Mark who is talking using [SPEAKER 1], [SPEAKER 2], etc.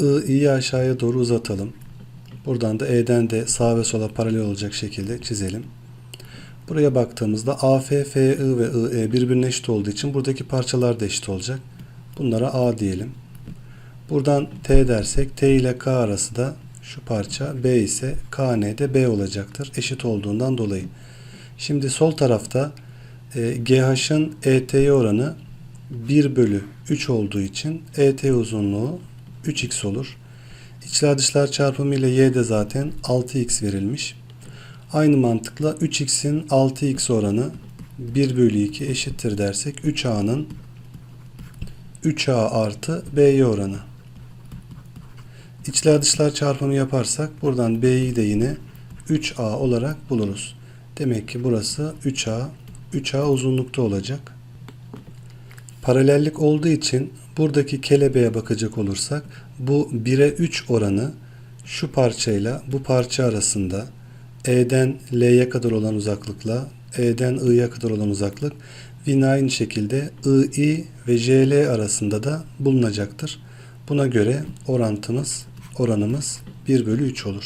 [SPEAKER 1] i'yi aşağıya doğru uzatalım. Buradan da E'den de sağa ve sola paralel olacak şekilde çizelim. Buraya baktığımızda AF, FI ve IE birbirine eşit olduğu için buradaki parçalar da eşit olacak. Bunlara A diyelim. Buradan T dersek T ile K arası da şu parça B ise KN de B olacaktır. Eşit olduğundan dolayı. Şimdi sol tarafta e, GH'ın ET'ye oranı 1 bölü 3 olduğu için ET uzunluğu 3x olur. İçler dışlar çarpımı ile y de zaten 6x verilmiş. Aynı mantıkla 3x'in 6x oranı 1 bölü 2 eşittir dersek 3a'nın 3a artı b'ye oranı. İçler dışlar çarpımı yaparsak buradan b'yi de yine 3a olarak buluruz. Demek ki burası 3a, 3a uzunlukta olacak. Paralellik olduğu için buradaki kelebeğe bakacak olursak bu 1'e 3 oranı şu parçayla bu parça arasında E'den L'ye kadar olan uzaklıkla E'den I'ye kadar olan uzaklık yine aynı şekilde I ve JL arasında da bulunacaktır. Buna göre orantımız, oranımız 1 bölü 3 olur.